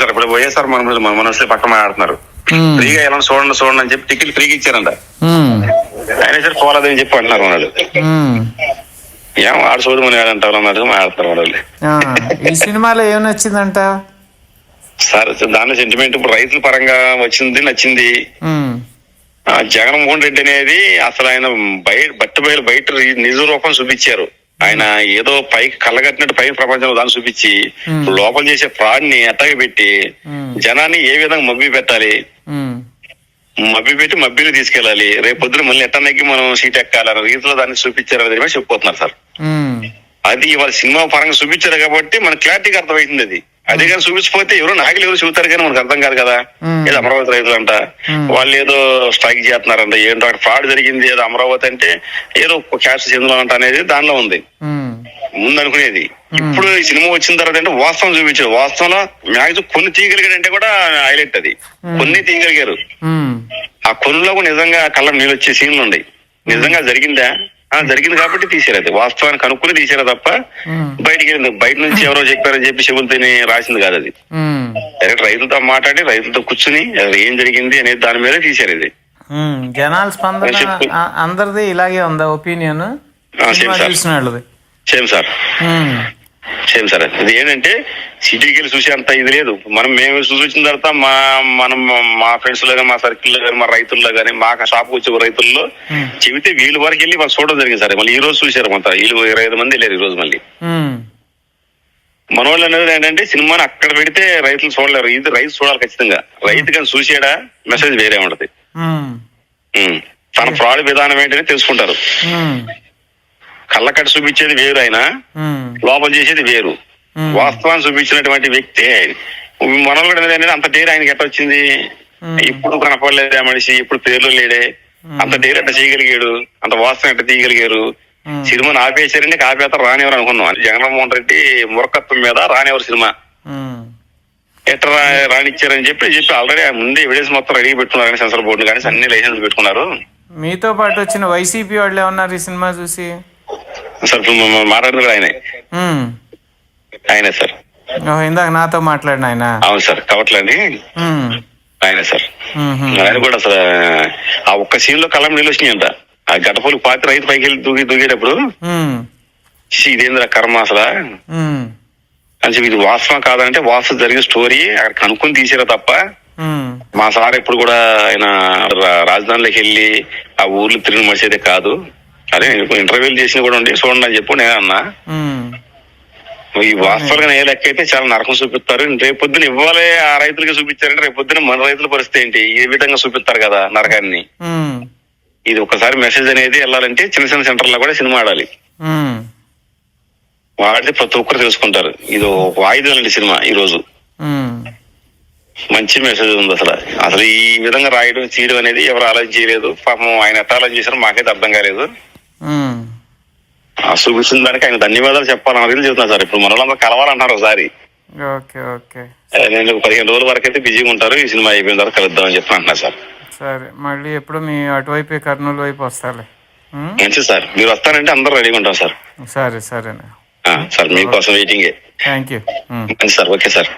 Sir. ఇప్పుడు వైఎస్ఆర్ మన మన మనసులో పక్కన మాట్లాడుతున్నారు. ఫ్రీగా ఎలా చూడండి చూడండి అని చెప్పి టికెట్ ఫ్రీగా ఇచ్చారంట. అయినా సరే పోలేదని చెప్పి అంటున్నారు వాళ్ళు. ఏం ఆడు చూడు మన అంటారు అన్నట్టుగా మాట్లాడతారు వాళ్ళు. ఈ సినిమాలో ఏం నచ్చిందంట? సార్ దానిలో సెంటిమెంట్ ఇప్పుడు రైతుల పరంగా వచ్చింది నచ్చింది. జగన్మోహన్ రెడ్డి అనేది అసలు ఆయన బయట బట్టి బయలు బయట నిజ రూపం చూపించారు. ఆయన ఏదో పైకి కళ్ళగట్టినట్టు పై ప్రపంచంలో దాన్ని చూపించి. లోపల చేసే ఫ్రాడ్ని అట్టగా పెట్టి. జనాన్ని ఏ విధంగా మబ్బి పెట్టాలి? మబ్బి పెట్టి మబ్బిని తీసుకెళ్ళాలి. రేపు పొద్దున మళ్ళీ ఎట్ట నెగ్గి మనం సీట్ ఎక్కాలన్న రీతిలో దాన్ని చూపించారు అనేది కూడా చెప్పిపోతున్నారు సార్. అది ఇవాళ సినిమా పరంగా చూపించారు కాబట్టి మన క్లారిటీగా అర్థమవుతుంది అది. అదే కానీ చూపించకపోతే ఎవరు నాయకులు ఎవరు చూస్తారు కానీ మనకు అర్థం కాదు కదా. ఏదో అమరావతి రైతులంట Hmm. వాళ్ళు ఏదో స్ట్రైక్ చేస్తున్నారంట. ఏంటో అక్కడ ఫ్రాడ్ జరిగింది ఏదో అమరావతి అంటే ఏదో క్యాస్ట్ చెందులో అంట అనేది దానిలో ఉంది. ముందు అనుకునేది. ఇప్పుడు ఈ సినిమా వచ్చిన తర్వాత అంటే వాస్తవం చూపించారు. వాస్తవంలో మ్యాక్సిమం కొన్ని తీయగలిగాడంటే కూడా హైలైట్ అది. కొన్ని తీయగలిగారు. ఆ కొనులో కూడా నిజంగా కళ్ళ నీళ్ళు వచ్చే సీన్లు ఉన్నాయి. నిజంగా జరిగిందా? జరిగింది కాబట్టి తీసారు అది వాస్తవానికి కనుక్కుని తీసారా తప్ప బయటికి బయట నుంచి ఎవరో చెప్పారని చెప్పి చెబులతోని రాసింది కాదు అది. డైరెక్ట్ రైతులతో మాట్లాడి రైతులతో కూర్చుని ఏం జరిగింది అనేది దాని మీద తీశారు ఇది. జనాల స్పందన అందరిది ఇలాగే ఉందా? Opinion? Same sir. Same sir same sir. ఇది ఏంటంటే సిటీకి వెళ్ళి చూసే అంత ఇది లేదు. మనం మేము చూసి వచ్చిన తర్వాత మా మనం మా ఫ్రెండ్స్లో కానీ మా సర్కిల్లో కానీ మా రైతుల్లో కానీ మా షాప్ వచ్చే రైతుల్లో Hmm. చెబితే వీళ్ళు వరకు వెళ్ళి వాళ్ళు చూడడం జరిగింది సార్. మళ్ళీ ఈ రోజు చూశారు మొత్తం. వీళ్ళు ఇరవై ఐదు మంది వెళ్ళారు ఈ రోజు మళ్ళీ. ఉమ్, మన వాళ్ళు అనేది ఏంటంటే సినిమాని అక్కడ పెడితే రైతులు చూడలేరు. ఇది రైతు చూడాలి ఖచ్చితంగా. రైతు కానీ చూసాడా? మెసేజ్ వేరే ఉంటది. ఉమ్. తన ఫ్రాడ్ విధానం ఏంటని తెలుసుకుంటారు. కళ్ళకట్ట చూపించేది వేరు ఆయన. లోపల చేసేది వేరు. వాస్తవాన్ని చూపించినటువంటి వ్యక్తి మనలో కూడా ఏంటంటే అంత డేర్ ఆయనకి ఎట్ట వచ్చింది. ఇప్పుడు కనపడలేదే మనిషి? ఇప్పుడు పేర్లు లేడే? అంత డేర్ ఎట్ట చేయగలిగాడు? అంత వాస్తవం ఎట్ట తీయగలిగారు. సినిమాని ఆపేశారని ఆపేత రానివ్వరు అనుకున్నాం. జగన్మోహన్ రెడ్డి మురకత్వం మీద రానివ్వరు సినిమా. ఎట్ట రా- రానిచ్చారని చెప్పి చెప్పి ఆల్రెడీ ముందే ఎవిడెన్స్ మొత్తం రెడీ పెట్టుకున్నారు కానీ సెన్సర్ బోర్డు కానీ అన్ని లైసెన్స్ పెట్టుకున్నారు. మీతో పాటు వచ్చిన వైసీపీ వాళ్ళు ఏమన్నారు ఈ సినిమా చూసి? సార్ మాట్లాడింది కూడా ఆయనే. ఆయనే సార్. ఇందాక నాతో మాట్లాడిన ఆయన. అవును సార్ కవట్లని ఉమ్, ఆయనే సార్. ఆయన కూడా అసలు ఆ ఒక్క సీన్లో కళ్ళం నీళ్ళు వచ్చినాయంట ఆ గడపలు పాతి రైతు పైకి వెళ్ళి దూకి దూకేటప్పుడు ఉమ్, "ఛీ, ఇదేంద్ర కర్మ అసలు? అని చెప్పి ఇది వాస్తవం కాదంటే వాస్తవం జరిగిన స్టోరీ అక్కడ కనుక్కొని తీసారా తప్ప. మా సార్ ఎప్పుడు కూడా ఆయన రాజధానిలోకి వెళ్ళి ఆ ఊర్లు తిరిగి మడిచేదే కాదు. అదే ఇంటర్వ్యూలు చేసిన కూడా ఉండి. చూడండి అని చెప్పు నేను అన్నా. ఈ వాస్తవంగా ఏ లెక్క అయితే చాలా నరకం చూపిస్తారు. రేపు పొద్దున ఇవ్వాలి ఆ రైతులకి చూపించారంటే రేపు పొద్దున మన రైతుల పరిస్థితి ఏంటి? ఈ విధంగా చూపిస్తారు కదా నరకాన్ని? ఇది ఒకసారి మెసేజ్ అనేది వెళ్ళాలంటే చిన్న చిన్న సెంటర్లో కూడా సినిమా ఆడాలి. వాడితే ప్రతి ఒక్కరు తెలుసుకుంటారు. ఇది వాయిదా అండి సినిమా ఈ రోజు మంచి మెసేజ్ ఉంది అసలు. అసలు ఈ విధంగా రాయడం చేయడం అనేది ఎవరు ఆలోచన చేయలేదు పాపం ఆయన ఎట్లా ఆలోచన చేశారో మాకైతే అర్థం కాలేదు. చూపించిన దానికి ఆయన ధన్యవాదాలు చెప్పాలని రీతి చెబుతున్నా సార్. ఇప్పుడు మనలో కలవాలన్నారు ఒకసారి. Okay okay. నేను పదిహేను రోజుల వరకు అయితే బిజీగా ఉంటారు. ఈ సినిమా అయిపోయిన తర్వాత కలుద్దామని చెప్పి అంటున్నా సార్. సరే మళ్ళీ ఎప్పుడు మీ అటువైపే కర్నూలు వైపు వస్తాలే? మంచిది సార్? మీరు వస్తారంటే అందరూ రెడీగా ఉంటాం సార్. సరే సరేనా. ఆ, సార్ మీకోసం వెయిటింగే థ్యాంక్ యూ మంచి సార్ ఓకే సార్.